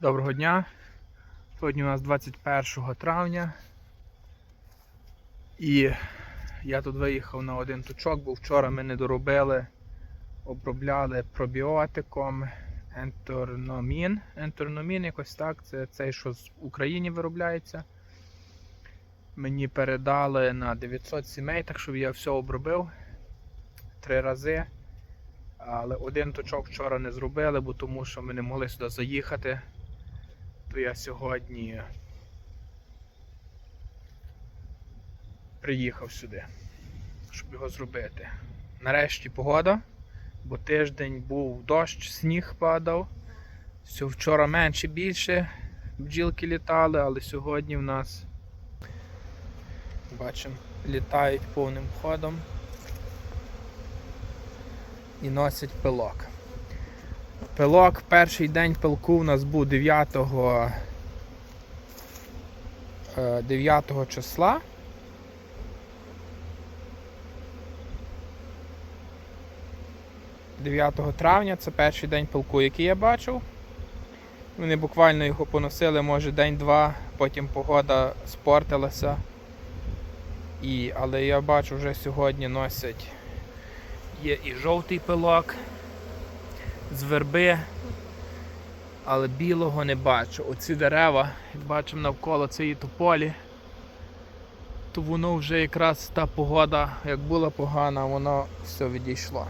Доброго дня. Сьогодні у нас 21 травня. І я тут виїхав на один точок, бо вчора ми не доробили, обробляли пробіотиком ентерномін. Ентерномін якось так, це цей, що в Україні виробляється. Мені передали на 900 сімей, так що я все обробив три рази. Але один точок вчора не зробили, бо тому що ми не могли сюди заїхати. То я сьогодні приїхав сюди, щоб його зробити. Нарешті погода, бо тиждень був дощ, сніг падав. Вчора менше більше бджілки літали, але сьогодні в нас бачимо, літають повним ходом і носять пилок. Пилок, перший день пилку у нас був 9, е, 9 числа. «9 травня це перший день пилку, який я бачив. Вони буквально його поносили, може день-два, потім погода спортилася. І, але я бачу, вже сьогодні носять є і жовтий пилок з верби, але білого не бачу. Оці дерева, як бачимо навколо цієї тополі, то воно вже якраз та погода, як була погана, воно все відійшло.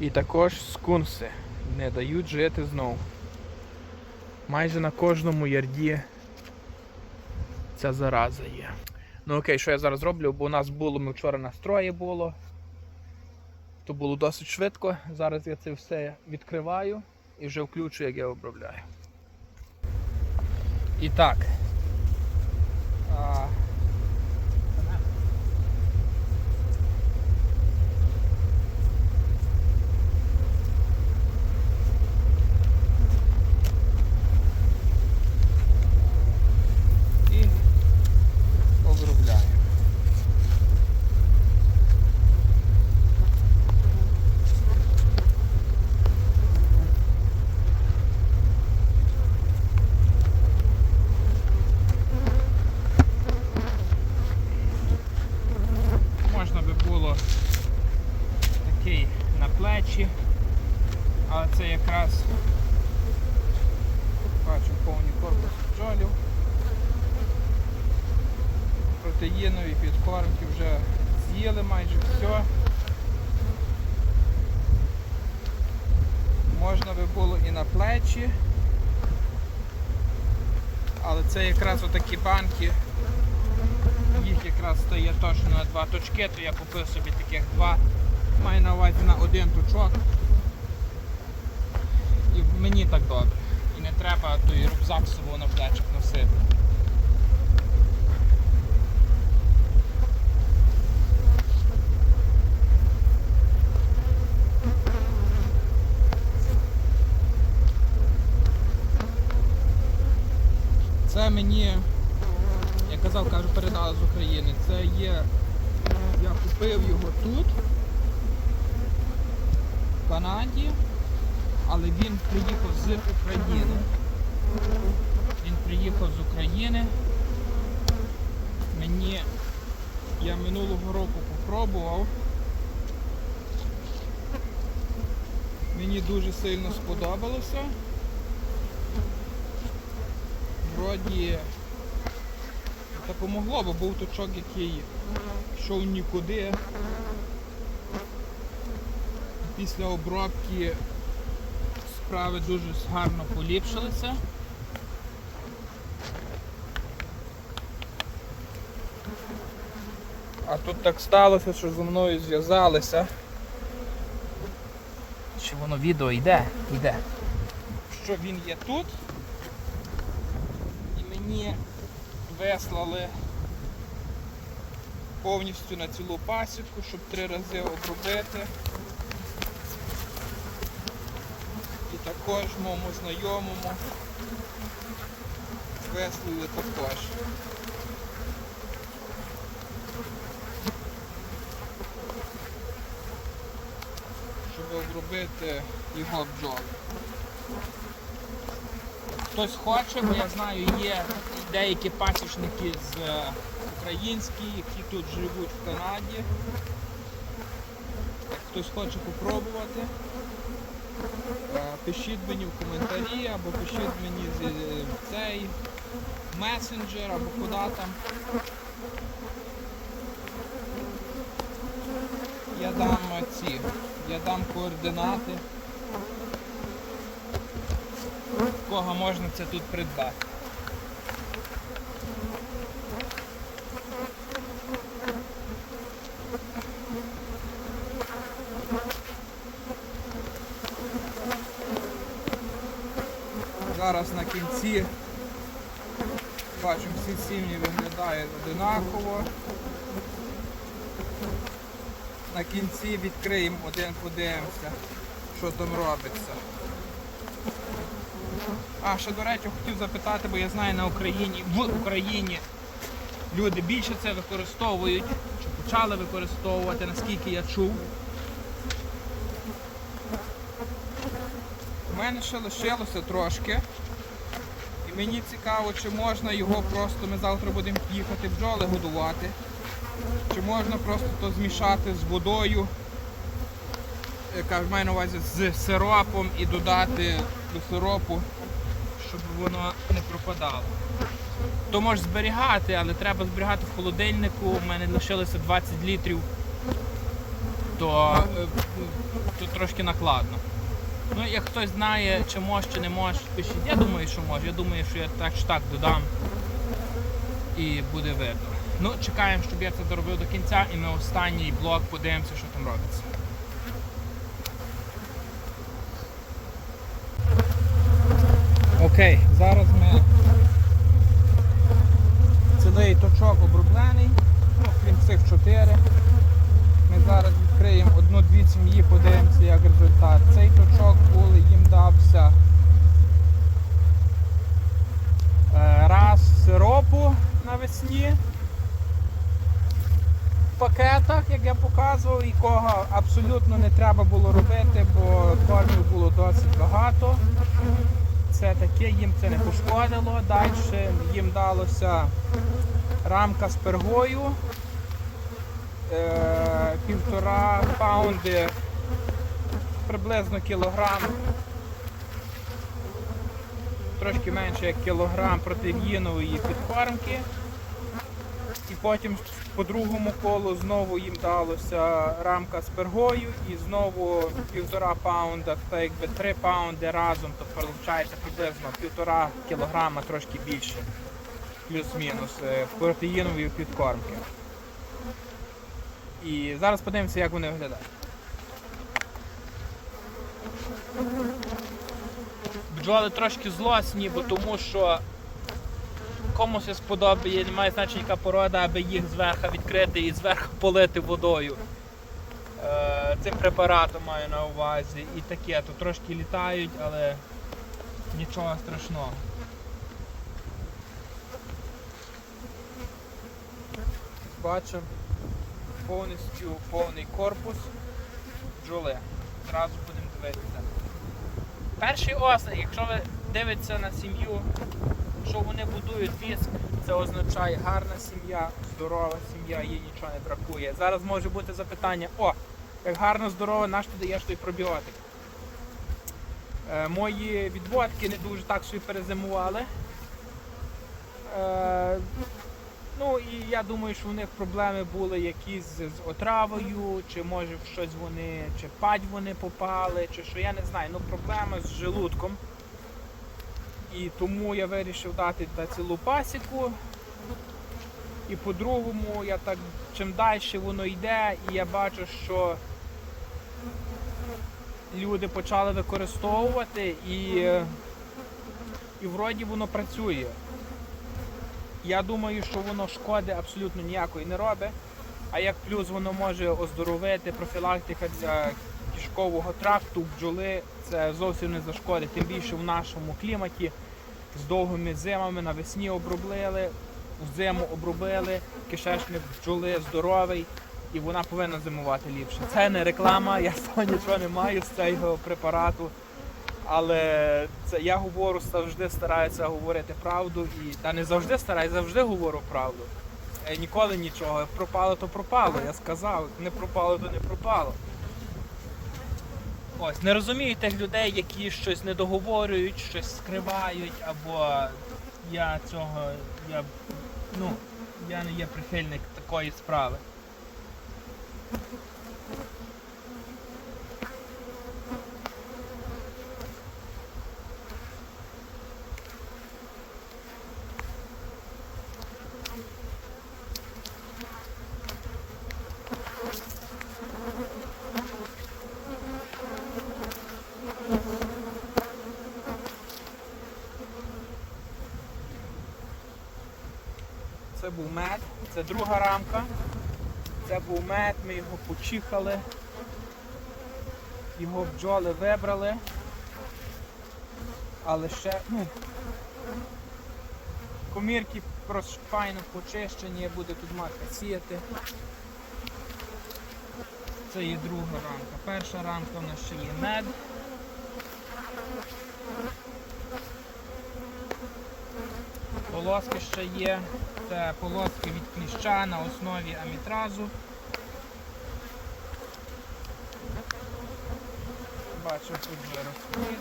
І також скунси не дають жити знову. Майже на кожному ярді ця зараза є. Ну окей, що я зараз роблю, бо у нас було, ми вчора на строї було. То було досить швидко. Зараз я це все відкриваю і вже включу, як я обробляю. І так. А... І обробляю. Можна би було такий плечі, але це якраз бачу повні корпус бджолів. Протеїнові підкормки вже з'їли майже все. Можна би було і на плечі. Але це якраз отакі банки їх якраз стає точно на два точки, то я купив собі таких два. Маю на увазі на один тучок. І мені так добре. І не треба той рюкзак з собою на плечах носити. Це мені я казав, кажу, передали з України. Це є. Я купив його тут, в Канаді, але він приїхав з України. Він приїхав з України. Мені я минулого року попробував. Мені дуже сильно сподобалося. Вроді допомогло, бо був точок, який йшов нікуди. Після обробки справи дуже гарно поліпшилися. А тут так сталося, що зі мною зв'язалися. Воно відео йде? Йде. Що він є тут. І мені вислали повністю на цілу пасідку, щоб три рази обробити. І також моєму знайомому вислали також. Щоб обробити його бджоли. хтось хоче, бо я знаю, є деякі пасічники з е, українські, які тут живуть в Канаді. Хтось хоче попробувати, е, пишіть мені в коментарі або пишіть мені з е, в цей месенджер або куди там. Я дам ці, я дам координати. Кого можна це тут придбати. Зараз на кінці бачимо, всі сім'ї виглядають одинаково. На кінці відкриємо один, подивимося, що там робиться. А, ще до речі, хотів запитати, бо я знаю на Україні, в Україні люди більше це використовують, чи почали використовувати, наскільки я чув. У мене ще лишилося трошки. І мені цікаво, чи можна його просто, ми завтра будемо їхати бджоли годувати. Чи можна просто то змішати з водою, яка маю на увазі з сиропом і додати до сиропу, щоб воно не пропадало. То можеш зберігати, але треба зберігати в холодильнику. У мене лишилося 20 літрів, то, е, то трошки накладно. Ну, як хтось знає, чи може, чи не може, пишіть. Я думаю, що може. Я думаю, що я так чи так додам і буде видно. Ну, чекаємо, щоб я це доробив до кінця і ми останній блок подивимося, що там робиться. Окей, зараз ми цілий точок оброблений, ну, крім цих чотири. Ми зараз відкриємо одну-дві сім'ї, подивимося як результат. Цей точок були, їм дався е, раз сиропу навесні в пакетах, показував, якого абсолютно не треба було робити, бо кормів було досить багато. Це таке, їм це не пошкодило. Далі їм далося рамка з пергою. Е, півтора паунди, приблизно кілограм, трошки менше як кілограм протеїнової підкормки. І потім по другому колу знову їм далося рамка з пергою і знову півтора паунда, так якби три паунди разом, то виходить приблизно півтора кілограма, трошки більше, плюс-мінус е, протеїнової підкормки. І зараз подивимося, як вони виглядають. Бджоли трошки злосні, бо тому що комусь сподобає, немає значення яка порода, аби їх зверху відкрити і зверху полити водою. Е, Цим препаратом маю на увазі. І таке, то трошки літають, але нічого страшного. Бачимо повністю повний корпус бджоли. Зразу будемо дивитися. Перший ослик, якщо ви дивитеся на сім'ю, що вони будують віск, це означає гарна сім'я, здорова сім'я, їй нічого не бракує. Зараз може бути запитання, о, як гарно здорова, наш ти даєш той пробіотик. Е, мої відводки не дуже так собі перезимували. Е, Ну і я думаю, що у них проблеми були якісь з, з отравою, чи може в щось вони, чи падь вони попали, чи що я не знаю. Ну проблеми з желудком. І тому я вирішив дати та цілу пасіку. І по-другому я так чим далі воно йде, і я бачу, що люди почали використовувати і, і вроді воно працює. Я думаю, що воно шкоди абсолютно ніякої не робить. А як плюс воно може оздоровити профілактика для кишкового тракту, бджоли, це зовсім не зашкодить. Тим більше в нашому кліматі з довгими зимами навесні обробили, в зиму обробили, кишечник бджоли здоровий і вона повинна зимувати ліпше. Це не реклама, я з нічого не маю з цього препарату. Але це я говорю завжди стараюся говорити правду і та не завжди стараюся, завжди говорю правду. Е, Ніколи нічого. Пропало, то пропало. Я сказав. Не пропало, то не пропало. Ось, не розумію тих людей, які щось недоговорюють, щось скривають, або я цього, я, ну, я не є прихильник такої справи. Це був мед, це друга рамка. Це був мед, ми його почихали. Його бджоли вибрали. Але ще, ну, комірки файно почищені, буде тут матка сіяти. Це є друга рамка. Перша рамка у нас ще є мед. Полоски ще є. Це полоски від кліща на основі амітразу. Бачу тут розпліт.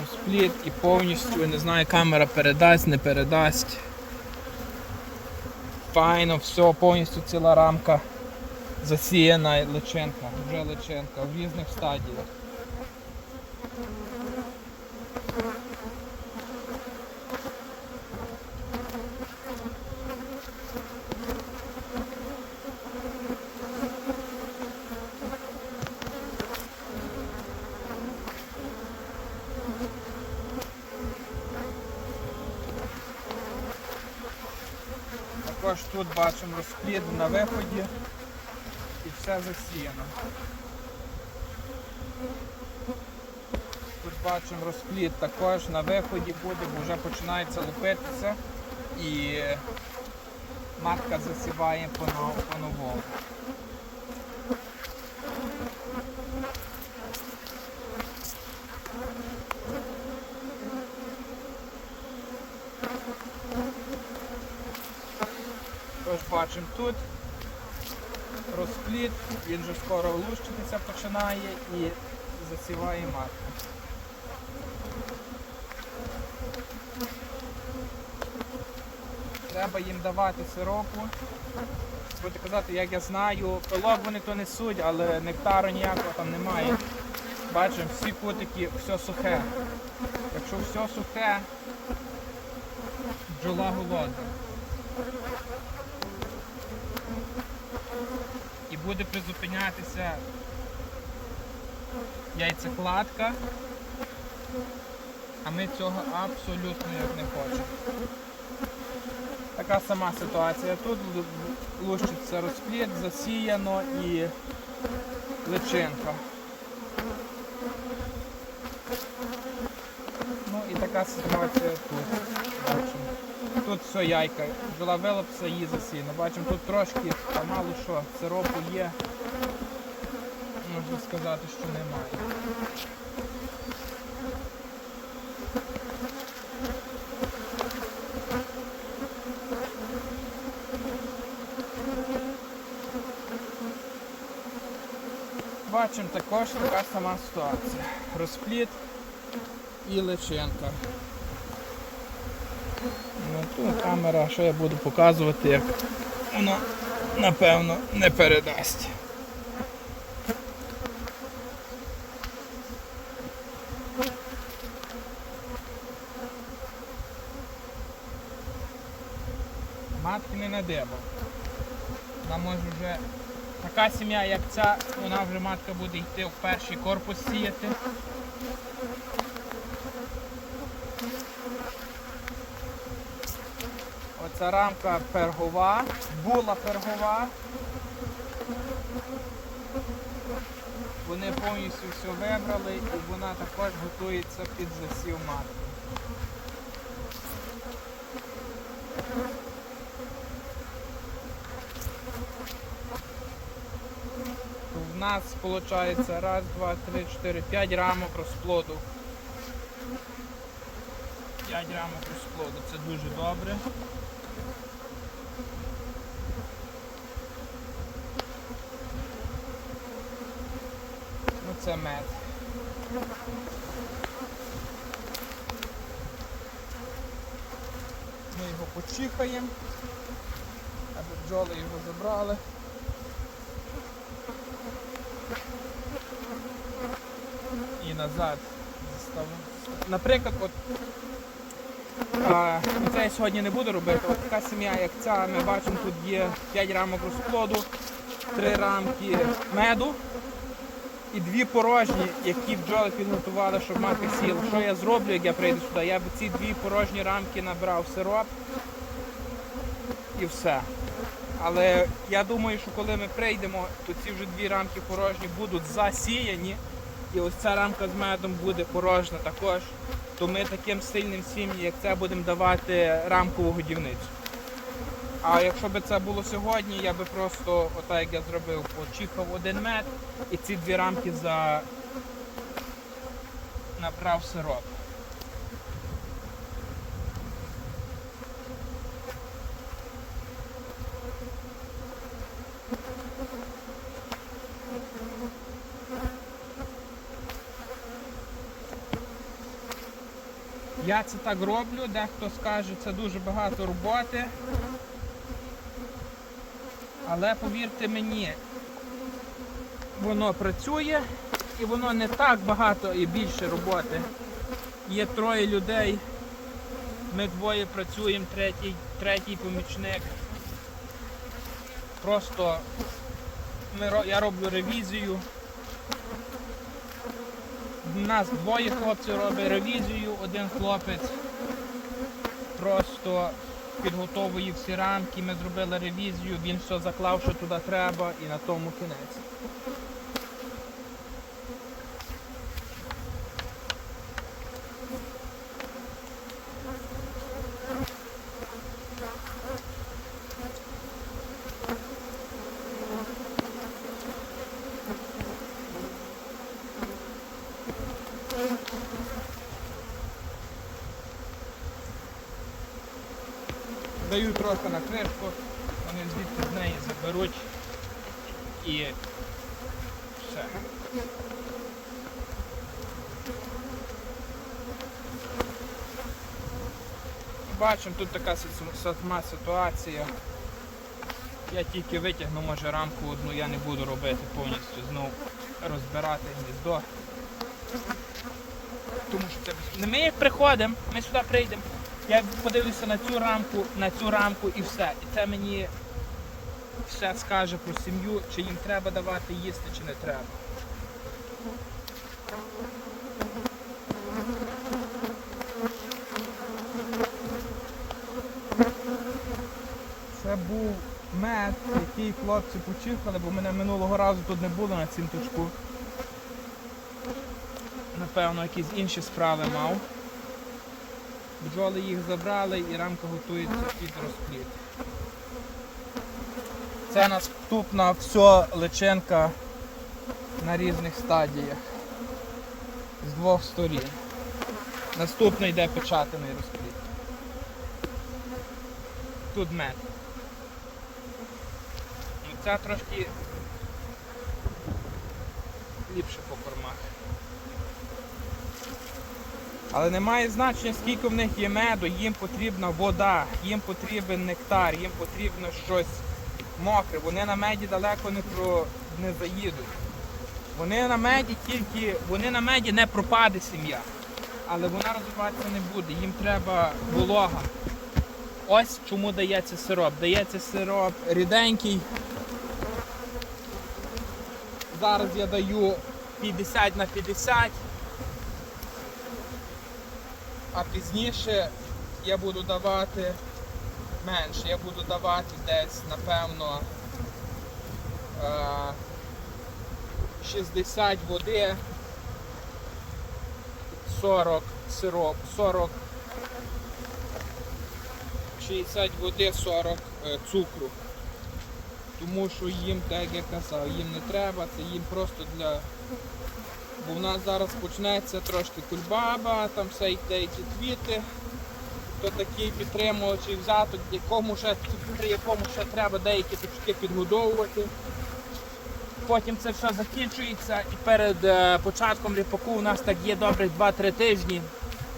Розпліт і повністю, не знаю, камера передасть, не передасть. Файно, все, повністю ціла рамка засіяна личинка, вже личинка в різних стадіях. Також тут бачимо розплід на виході і все засіяно. Тут бачимо розплід також на виході буде, бо вже починається лупитися і матка засіває по-нов- по-новому. Бачимо тут розплід, він вже скоро лущитися починає і засіває матку. Треба їм давати сиропу. Буду казати, як я знаю, пилок вони то несуть, але нектару ніякого там немає. Бачимо, всі кутики, все сухе. Якщо все сухе, бджола голодна. і буде призупинятися яйцекладка, а ми цього абсолютно не хочемо. Така сама ситуація. Тут лу- лущиться розплід, засіяно і личинка. Ну і така ситуація тут. Бачимо. Тут все яйка. Бджола вилупса, її засіяно. Бачимо, тут трошки, а мало що, сиропу є. Можна сказати, що немає. Бачимо також така сама ситуація. Розпліт і личинка. Тут камера, що я буду показувати, як воно напевно не передасть. Матки не на диво. Вона може вже така сім'я, як ця, вона вже матка буде йти в перший корпус сіяти. Оця рамка пергова, була пергова. Вони повністю все вибрали і вона також готується під засів матки. в нас виходить раз, два, три, чотири, п'ять рамок розплоду. 5 рамок розплоду, це дуже добре. Це мед. Ми його почихаємо, аби бджоли його забрали. І назад. Наприклад, от а, це я сьогодні не буду робити. От така сім'я, як ця, ми бачимо, тут є 5 рамок розплоду, 3 рамки меду і дві порожні, які бджоли підготували, щоб мати сіл. Що я зроблю, як я прийду сюди? Я б ці дві порожні рамки набрав сироп і все. Але я думаю, що коли ми прийдемо, то ці вже дві рамки порожні будуть засіяні, і ось ця рамка з медом буде порожня також. То ми таким сильним сім'ям, як це, будемо давати рамкову годівницю. А якщо б це було сьогодні, я би просто, отак як я зробив, почіпав один мед і ці дві рамки за набрав сироп. Я це так роблю, дехто скаже, це дуже багато роботи. Але повірте мені, воно працює і воно не так багато і більше роботи. Є троє людей, ми двоє працюємо, третій, третій помічник. Просто ми, я роблю ревізію. У нас двоє хлопців робить ревізію, один хлопець просто підготовує всі рамки, ми зробили ревізію, він все заклав, що туди треба, і на тому кінець. Даю трохи на кришку, вони звідти з неї заберуть і все. Бачимо, тут така сама ситуація. Я тільки витягну, може рамку одну я не буду робити повністю, знову розбирати гніздо. Тому що це не ми як приходимо, ми сюди прийдемо. Я подивлюся на цю рамку, на цю рамку і все. І це мені все скаже про сім'ю, чи їм треба давати їсти, чи не треба. Це був мед, який хлопці почихали, бо мене минулого разу тут не було на цім. Напевно, якісь інші справи мав. Бджоли їх забрали і рамка готується під розплід. Це наступна все личинка на різних стадіях з двох сторін. Наступний йде печатаний розплід. Тут мед. Ну, Ця трошки ліпше по кормах. Але немає значення, скільки в них є меду, їм потрібна вода, їм потрібен нектар, їм потрібно щось мокре. Вони на меді далеко не, про... не заїдуть. Вони на меді тільки, вони на меді не пропаде сім'я. Але вона розвиватися не буде, їм треба волога. Ось чому дається сироп. Дається сироп ріденький. Зараз я даю 50 на 50. А пізніше я буду давати менше. Я буду давати десь, напевно, е, 60 води, 40 сироп, 40, 60 води, 40 е, цукру. Тому що їм, так я казав, їм не треба, це їм просто для. Бо в нас зараз почнеться трошки кульбаба, там все йде ті квіти. То такий підтримувачий взяток, якому ще, при якому ще треба деякі точки підгодовувати. Потім це все закінчується і перед е, початком ріпаку у нас так є добрих 2-3 тижні.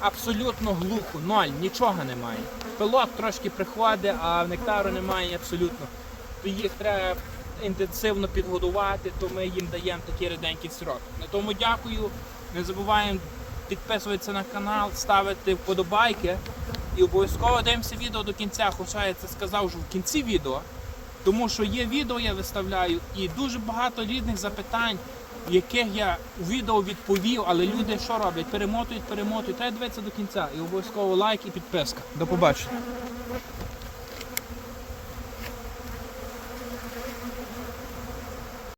Абсолютно глухо, ноль, нічого немає. Пилок трошки приходить, а нектару немає абсолютно. То їх треба інтенсивно підгодувати, то ми їм даємо такі реденькі сроки. На тому дякую. Не забуваємо підписуватися на канал, ставити вподобайки. І обов'язково дивимося відео до кінця, хоча я це сказав вже в кінці відео. Тому що є відео, я виставляю, і дуже багато різних запитань, яких я у відео відповів, але люди що роблять? Перемотують, перемотують. Треба дивитися до кінця. І обов'язково лайк і підписка. До побачення.